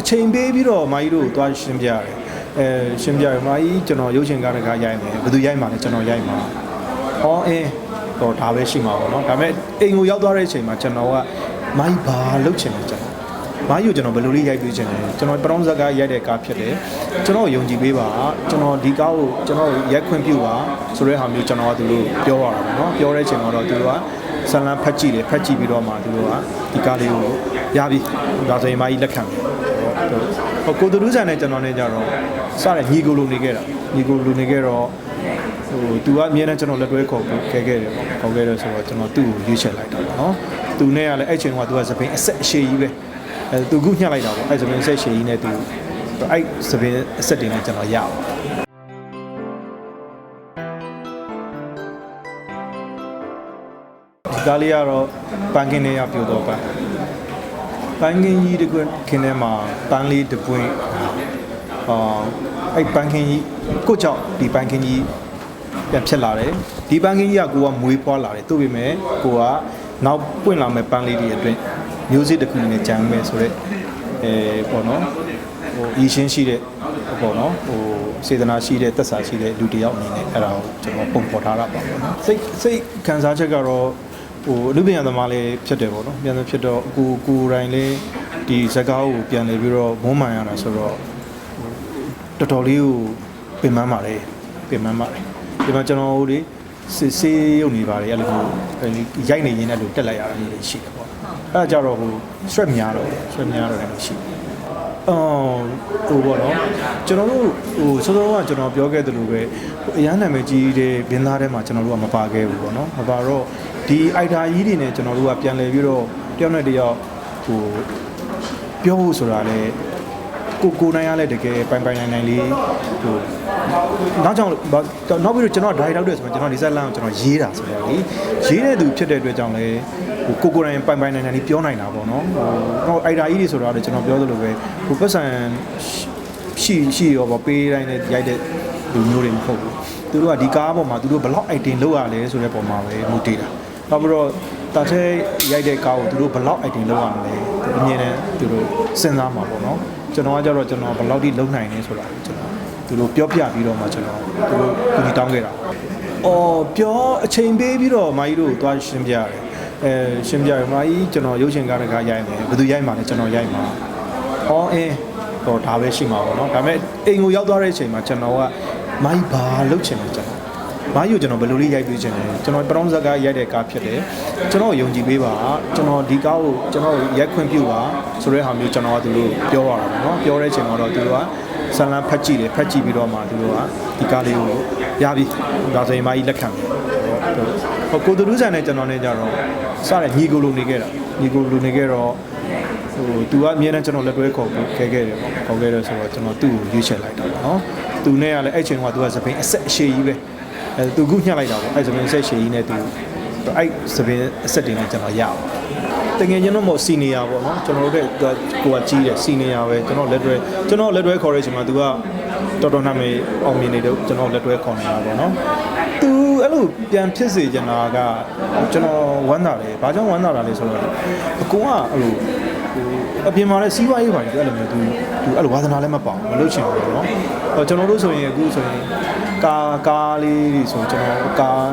အချိန်ပေးပြီးတော့မာကြီးတို့သွားရှင်းပြရတယ်အဲရှင်းပြရမာကြီးကျွန်တော်ရုပ်ရှင်ကားတကားရိုက်မယ်ဘယ်သူရိုက်မှာလဲကျွန်တော်ရိုက်မှာဟောအင်းတော့ဒါပဲရှိမှာပေါ့နော်ဒါပေမဲ့အိမ်ကိုရောက်သွားတဲ့အချိန်မှာကျွန်တော်ကမာကြီးဘာလုပ်ချင်လဲကျွန်တော်မာကြီးကိုကျွန်တော်ဘယ်လိုလေးရိုက်ပေးချင်လဲကျွန်တော်ပရောင်းဇက်ကရိုက်တဲ့ကားဖြစ်တယ်ကျွန်တော်ယုံကြည်ပေးပါကျွန်တော်ဒီကားကိုကျွန်တော်ရိုက်ခွင့်ပြုပါဆိုတဲ့ဟာမျိုးကျွန်တော်ကသူတို့ပြောရတာပေါ့နော်ပြောတဲ့အချိန်မှာတော့သူတို့ကဆန်လန်းဖတ်ကြည့်တယ်ဖတ်ကြည့်ပြီးတော့မှသူတို့ကဒီကားလေးကိုရပြီဒါဆိုရင်မာကြီးလက်ခံတယ် ဟိုကိုတူးဆန်နဲ့ကျွန်တော်နဲ့ကြတော့စတဲ့ညီကိုလိုနေခဲ့တာညီကိုလိုနေခဲ့တော့ဟိုသူကအမြဲတမ်းကျွန်တော်လက်တွဲခေါ်ပြီးခဲခဲ့တယ်ပေါ့ခေါ်ခဲ့တယ်ဆိုတော့ကျွန်တော်သူ့ကိုရွေးချယ်လိုက်တာပေါ့နော်သူနဲ့ကလည်းအဲ့ချိန်ကသူကသပင်အဆက်အရှည်ကြီးပဲအဲသူခုညှက်လိုက်တာပေါ့အဲ့သပင်အဆက်ရှည်ကြီးနဲ့သူအဲ့သပင်အဆက်တင်နဲ့ကျွန်တော်ရအောင်ဒီကားလေးကတော့ပန်းကင်းလေးရပြိုတော့ပန်း ပန်းကင်းကြီးတစ်ခွန်းခင်းထဲမှာပန်းလေးတစ်ပွင့်အာအဲ့ပန်းကင်းကြီးကိုကြောင့်ဒီပန်းကင်းကြီးပြန်ဖြစ်လာတယ်ဒီပန်းကင်းကြီးကကိုကမွေးဖွားလာတယ်သူ့ပေမဲ့ကိုကနောက်ပွင့်လာမဲ့ပန်းလေးတွေအတွင်းမျိုးစစ်တစ်ခုနဲ့ကြံမယ်ဆိုတော့အဲပေါ့နော်ဟိုအီရှင်းရှိတဲ့ပေါ့နော်ဟိုစေတနာရှိတဲ့သက်စာရှိတဲ့လူတစ်ယောက်အနေနဲ့အဲ့ဒါကိုကျွန်တော်ပုံဖော်ထားတာပါပေါ့နော်စိတ်စိတ်ခံစားချက်ကတော့ ဟိုအလူပညာသမားလေးဖြစ်တယ်ပေါ့နော်ပြန်ပြန်ဖြစ်တော့ကိုကိုယ်တိုင်လေးဒီဇက်ကားကိုပြန်လေပြီးတော့မုန်းမှန်ရတာဆိုတော့ဟိုတော်တော်လေးကိုပင်ပန်းပါလေပင်ပန်းပါလေဒီမှာကျွန်တော်တို့ဒီစစ်စေးရုံနေပါတယ်အဲ့လိုမျိုးရိုက်နေရင်းနဲ့လို့တက်လိုက်ရတာမျိုးတွေရှိတယ်ပေါ့အဲ့ဒါကြတော့ဟို stress များတော့ stress များတော့လည်းရှိတယ် အော်ဟိုပေါ့နော်ကျွန်တော်တို့ဟိုစောစောကကျွန်တော်ပြောခဲ့သလိုပဲအရန်နာမည်ကြီးတဲ့ဘင်းသားထဲမှာကျွန်တော်တို့ကမပါခဲ့ဘူးပေါ့နော်မပါတော့ဒီအိုက်တာကြီးတွေနဲ့ကျွန်တော်တို့ကပြန်လဲပြီးတော့တယောက်နဲ့တယောက်ဟိုပြောဖို့ဆိုတာလေ ကိုကိုနိုင်ရလဲတကယ်ပိုင်ပိုင်နိုင်နိုင်လေးဟိုနောက်ကြောင့်နောက်ပြီးတော့ကျွန်တော်ဒိုင်ရောက်တယ်ဆိုတော့ကျွန်တော်ဒီဇက်လန်ကိုကျွန်တော်ရေးတာဆိုတော့လေရေးတဲ့သူဖြစ်တဲ့အတွက်ကြောင့်လဲဟိုကိုကိုနိုင်ပိုင်ပိုင်နိုင်နိုင်လေးပြောနိုင်တာပေါ့နော်ဟိုတော့အိုက်တာကြီးတွေဆိုတော့လေကျွန်တော်ပြောသလိုပဲဟိုပတ်စံရှိရှိရောပေါ့ပေးတိုင်းနဲ့ရိုက်တဲ့လူမျိုးတွေမဟုတ်ဘူးသူတို့ကဒီကားပေါ်မှာသူတို့ဘယ်လောက် item လောက်ရလဲဆိုတဲ့ပုံမှာပဲမူတည်တာနောက်ပြီးတော့တာထဲရိုက်တဲ့ကားကိုသူတို့ဘယ်လောက် item လောက်ရမလဲ အမြင်နဲ့သူတို့စဉ်းစားမှာပေါ့နော်ကျွန်တော်ကကြတော့ကျွန်တော်ဘယ်လောက်ထိလုံနိုင်လဲဆိုတာကျွန်တော်သူတို့ပြောပြပြီးတော့မှကျွန်တော်သူတို့ကူညီတောင်းခဲ့တာအော်ပြောအချိန်ပေးပြီးတော့မာကြီးတို့သွားရှင်းပြရတယ်အဲရှင်းပြရမာကြီးကျွန်တော်ရုပ်ရှင်ကားတကားရိုက်မယ်ဘယ်သူရိုက်မှာလဲကျွန်တော်ရိုက်မှာဟောအင်းတော့ဒါပဲရှိမှာပေါ့နော်ဒါပေမဲ့အိမ်ကိုရောက်သွားတဲ့အချိန်မှာကျွန်တော်ကမာကြီးဘာလုပ်ချင်လဲကျွန်တော် မားယူကျွန်တော်ဘယ်လိုလေးရိုက်ပေးချင်လဲကျွန်တော်ပရောင်းဇက်ကရိုက်တဲ့ကားဖြစ်တယ်ကျွန်တော်ယုံကြည်ပေးပါကျွန်တော်ဒီကားကိုကျွန်တော်ရိုက်ခွင့်ပြုပါဆိုတဲ့ဟာမျိုးကျွန်တော်ကသူတို့ပြောရတာပေါ့နော်ပြောတဲ့အချိန်မှာတော့သူတို့ကဆန်လန်းဖတ်ကြည့်တယ်ဖတ်ကြည့်ပြီးတော့မှသူတို့ကဒီကားလေးကိုရပြီဒါဆိုရင်မာကြီးလက်ခံတယ်ဟိုကိုတူးဆန်နဲ့ကျွန်တော်နဲ့ကြတော့စတဲ့ညီကိုလိုနေခဲ့တာညီကိုလိုနေခဲ့တော့ဟိုသူကအမြဲတမ်းကျွန်တော်လက်တွဲခေါ်ပြီးခဲခဲ့တယ်ပေါ့ခေါ်ခဲ့တယ်ဆိုတော့ကျွန်တော်သူ့ကိုရွေးချယ်လိုက်တာပေါ့နော်သူနဲ့ကလည်းအဲ့ချိန်ကသူကသပင်အဆက်အရှည်ကြီးပဲ အဲသူခုညှက်လိုက်တာပေါ့အဲ့သပင်အဆက်ရှည်ကြီးနဲ့သူအဲ့သပင်အဆက်တင်နဲ့ကျွန်တော်ရအောင်တကယ်ကျွန်တော်မို့စီနီယာပေါ့နော်ကျွန်တော်တို့ကကိုကကြီးတယ်စီနီယာပဲကျွန်တော်လက်တွဲကျွန်တော်လက်တွဲခေါ်တဲ့အချိန်မှာသူကတော်တော်နာမည်အောင်မြင်နေတော့ကျွန်တော်လက်တွဲခေါ်နေတာပေါ့နော်သူအဲ့လိုပြန်ဖြစ်စေချင်တာကကျွန်တော်ဝမ်းသာတယ်ဘာကြောင့်ဝမ်းသာတာလဲဆိုတော့အကူကအဲ့လိုဟိုအပြင်မှာလည်းစီးပွားရေးပါတယ်သူအဲ့လိုမျိုးသူသူအဲ့လိုဝါသနာလည်းမပေါအောင်မလုပ်ချင်ဘူးပေါ့နော်ဟောကျွန်တော်တို့ဆိုရင်အခုဆိုရင် ကာကားလေးတွေဆိုကျွန်တော်ကား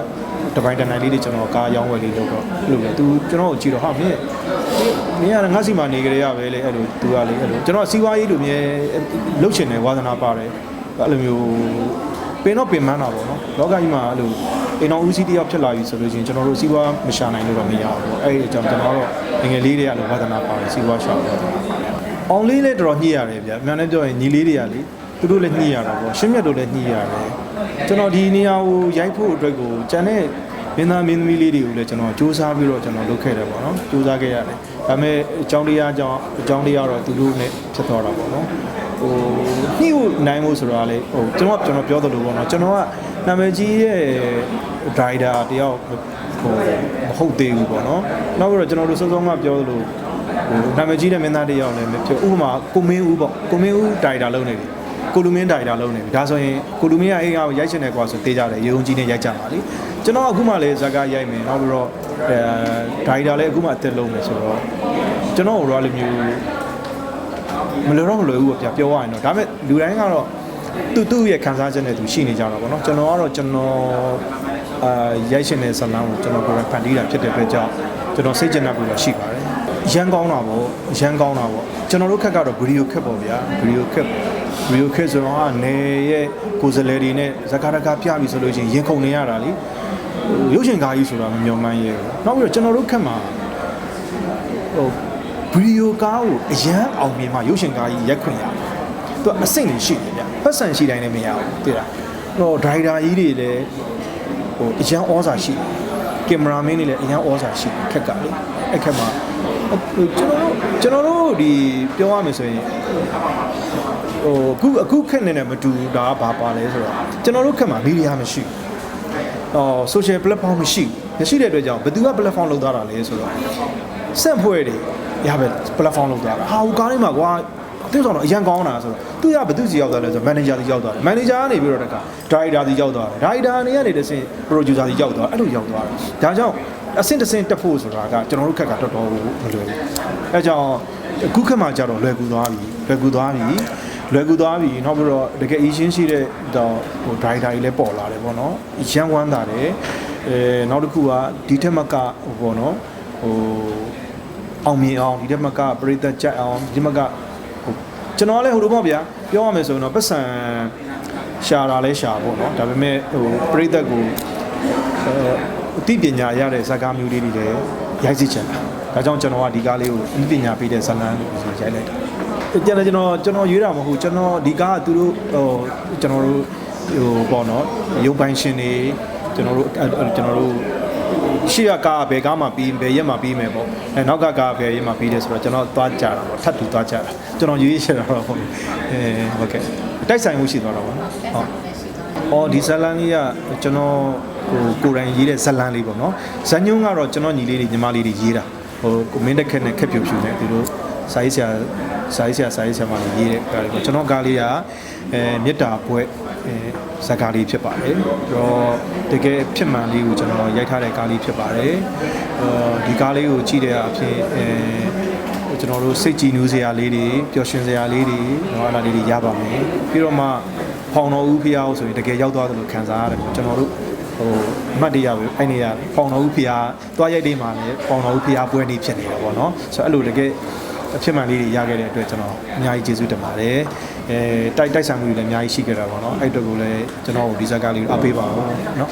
တပိုင်းတနိုင်လေးတွေကျွန်တော်ကားရောင်းဝယ်လေးလုပ်တော့အဲ့လိုလေသူကျွန်တော်ကိုကြည့်တော့ဟာမင်းမင်းကငါ့စီမှာနေကြရပဲလေအဲ့လိုသူကလေအဲ့လိုကျွန်တော်စီးပွားရေးလိုမျိုးလှုပ်ချင်တယ်ဝါသနာပါတယ်အဲ့လိုမျိုးပင်တော့ပင်မန်းတာပေါ့နော်လောကကြီးမှာအဲ့လိုအိမ်တော်ဦးစီးတယောက်ဖြစ်လာပြီဆိုလို့ရှိရင်ကျွန်တော်တို့စီးပွားမရှာနိုင်လို့တော့မရဘူးပေါ့အဲ့ဒီအကြောင်းကျွန်တော်တော့ငယ်လေးတွေကလည်းဝါသနာပါတယ်စီးပွားရှာတယ်အောင်လေးလည်းတော်တော်ညှိရတယ်ဗျအမှန်တမ်းပြောရင်ညီလေးတွေကလေ သူတို့လည်းညှိရတာပေါ့ရှင်းမြတ်တို့လည်းညှိရတယ်ကျွန်တော်ဒီနေရာကိုရိုက်ဖို့အတွက်ကိုကျန်တဲ့မင်းသားမင်းသမီးလေးတွေကိုလည်းကျွန်တော်စူးစမ်းပြီးတော့ကျွန်တော်လုပ်ခဲ့တယ်ပေါ့နော်စူးစမ်းခဲ့ရတယ်ဒါပေမဲ့အကြောင်းတရားအကြောင်းအကြောင်းတရားတော့သူတို့နဲ့ဖြစ်သွားတာပေါ့နော်ဟိုညှိဖို့နိုင်ဖို့ဆိုတာလေဟိုကျွန်တော်ကကျွန်တော်ပြောသလိုပေါ့နော်ကျွန်တော်ကနာမည်ကြီးရဲ့ driver တယောက်ဟိုမဟုတ်သေးဘူးပေါ့နော်နောက်ပြီးတော့ကျွန်တော်တို့စောစောကပြောသလိုဟိုနာမည်ကြီးတဲ့မင်းသားတယောက်လည်းမဖြစ်ဥပမာကိုမင်းဦးပေါ့ကိုမင်းဦး driver လုပ်နေတယ် ကိုလူမင်းဒိုင်တာလုံးနေပြီဒါဆိုရင်ကိုလူမင်းကအိမ်ကရိုက်ချင်တယ်ကွာဆိုတေးကြတယ်ရုံကြီးနဲ့ရိုက်ကြပါလိကျွန်တော်အခုမှလည်းဇာကရိုက်မယ်နောက်ပြီးတော့အဲဒိုင်တာလည်းအခုမှအသက်လုံးမယ်ဆိုတော့ကျွန်တော်တို့ကလည်းမျိုးမလွယ်တော့မလွယ်ဘူးပေါ့ဗျာပြောရရင်တော့ဒါပေမဲ့လူတိုင်းကတော့သူသူ့ရဲ့ခံစားချက်နဲ့သူရှိနေကြတာပေါ့နော်ကျွန်တော်ကတော့ကျွန်တော်အာရိုက်ရှင်တဲ့ဇာတ်လမ်းကိုကျွန်တော်ကိုယ်တိုင်ဖန်တီးတာဖြစ်တဲ့အတွက်ကြောင့်ကျွန်တော်စိတ်ကျဉ်တ်မှုတော့ရှိပါတယ်ရန်ကောင်းတာပေါ့ရန်ကောင်းတာပေါ့ကျွန်တော်တို့ခက်ကတော့ဗီဒီယိုခက်ပေါ့ဗျာဗီဒီယိုခက်ဗီ ဒီယိုခက်ဆိုတော့အနေရဲ့ကိုယ်စလဲတွေနဲ့ဇကာရကာပြပြီဆိုလို့ရှိရင်ရင်ခုန်နေရတာလေရုပ်ရှင်ကားကြီးဆိုတာမမျောမှန်းရဲဘူးနောက်ပြီးတော့ကျွန်တော်တို့ခက်မှာဟိုဗီဒီယိုကားကိုအရန်အောင်မြင်မှရုပ်ရှင်ကားကြီးရက်ခွင့်ရတယ်။သူကအဆင့်တွေရှိတယ်ဗျ။ပတ်စံရှိတိုင်းလည်းမရဘူးသိလား။ဟိုဒရိုက်တာကြီးတွေလည်းဟိုအရန်ဩဇာရှိတယ်။ကင်မရာမင်းတွေလည်းအရန်ဩဇာရှိတယ်ခက်ကလေ။အဲ့ခက်မှာဟိုကျွန်တော်တို့ကျွန်တော်တို့ဒီပြောရမယ်ဆိုရင် ဟိုအခုအခုခက်နေတယ်မတူဘူးဒါကဘာပါလဲဆိုတော့ကျွန်တော်တို့ခက်မှာမီဒီယာမရှိဘူး။အော် social platform မရှိဘူးမရှိတဲ့အတွက်ကြောင့်ဘယ်သူက platform လောက်သွားတာလဲဆိုတော့စက်ဖွဲ့တွေရပဲ platform လောက်သွားတာဟာဟိုကားလေးမှာကွာအသိဆောင်တော့အရန်ကောင်းတာဆိုတော့သူကဘယ်သူစီရောက်သွားလဲဆိုတော့ manager စီရောက်သွားတယ် manager ကနေပြီးတော့တက director စီရောက်သွားတယ် director နေကနေတစ်ဆင့် producer စီရောက်သွားအဲ့လိုရောက်သွားတယ်ဒါကြောင့်အဆင့်တစ်ဆင့်တက်ဖို့ဆိုတာကကျွန်တော်တို့ခက်ကတော်တော်မလွယ်ဘူးအဲကြောင့်အခုခက်မှာကျတော့လွယ်ကူသွားပြီလွယ်ကူသွားပြီ လွယ်ကူသွားပြီနောက်ပြီးတော့တကယ်အရှင်းရှိတဲ့တော့ဟို driver ကြီးလည်းပေါ်လာတယ်ပေါ့နော်ရန်ဝမ်းတာတယ်အဲနောက်တစ်ခုကဒီထက်မကဟိုပေါ့နော်ဟိုအောင်မြင်အောင်ဒီထက်မကပရိသတ်ကြိုက်အောင်ဒီထက်မကဟိုကျွန်တော်ကလည်းဟိုလိုပေါ့ဗျာပြောရမယ်ဆိုရင်တော့ပတ်စံရှာတာလဲရှာပေါ့နော်ဒါပေမဲ့ဟိုပရိသတ်ကိုအဲအသိပညာရတဲ့ဇာတ်ကားမျိုးလေးတွေလည်းရိုက်စစ်ချင်တာဒါကြောင့်ကျွန်တော်ကဒီကားလေးကိုအသိပညာပေးတဲ့ဇာတ်လမ်းကိုရိုက်လိုက်တာ ကျွန်တော်ကျွန်တော်ကျွန်တော်ရွေးတာမဟုတ်ကျွန်တော်ဒီကားကသူတို့ဟိုကျွန်တော်တို့ဟိုပေါ့နော်ရုပ်ပိုင်းရှင်တွေကျွန်တော်တို့အဲ့ကျွန်တော်တို့ရှေ့ကကားကဘယ်ကားမှပြီးဘယ်ရက်မှပြီးမယ်ပေါ့အဲနောက်ကကားဘယ်ရက်မှပြီးတယ်ဆိုတော့ကျွန်တော်သွားကြတာပေါ့ထပ်တူသွားကြတာကျွန်တော်ရွေးချင်တာတော့ဟုတ်အဲဟုတ်ကဲ့တိုက်ဆိုင်မှုရှိသွားတာပေါ့နော်ဟုတ်အော်ဒီဇလန်လေးကကျွန်တော်ဟိုကိုယ်တိုင်ရေးတဲ့ဇလန်လေးပေါ့နော်ဇန်ညုံကတော့ကျွန်တော်ညီလေးတွေညီမလေးတွေရေးတာဟိုကိုမင်းတက်ခက်နဲ့ခက်ပြူဖြူနဲ့သူတို့ စာရေးဆရာစာရေးဆရာစာရေးဆရာမလေးရေးတဲ့ကားလေးပေါ့ကျွန်တော်ကားလေးကအဲမေတ္တာဘွဲ့အဲဇာတ်ကားလေးဖြစ်ပါတယ်ပြီးတော့တကယ်ဖြစ်မှန်လေးကိုကျွန်တော်ရိုက်ထားတဲ့ကားလေးဖြစ်ပါတယ်အဲဒီကားလေးကိုကြည့်တဲ့အဖြစ်အဲကျွန်တော်တို့စိတ်ကြည်နူးစရာလေးတွေပျော်ရွှင်စရာလေးတွေတော့အဲ့ဒါလေးတွေရပါမယ်ပြီးတော့မှဖောင်တော်ဦးဖျားဆိုရင်တကယ်ရောက်သွားတယ်လို့ခံစားရတယ်ကျွန်တော်တို့ဟိုအမှတ်တရပဲအဲ့နေရဖောင်တော်ဦးဖျားတွားရိုက်လေးမှာလည်းဖောင်တော်ဦးဖျားပွဲနေဖြစ်နေတာပေါ့နော်ဆိုတော့အဲ့လိုတကယ် အဖြစ်မှန်လေးတွေရခဲ့တဲ့အတွက်ကျွန်တော်အများကြီးကျေးဇူးတင်ပါတယ်အဲတိုက်တိုက်ဆိုင်မှုတွေလည်းအများကြီးရှိခဲ့တာပေါ့နော်အဲ့အတွက်ကိုလည်းကျွန်တော်တို့ဒီဇာတ်ကားလေးကိုအားပေးပါဦးเนาะ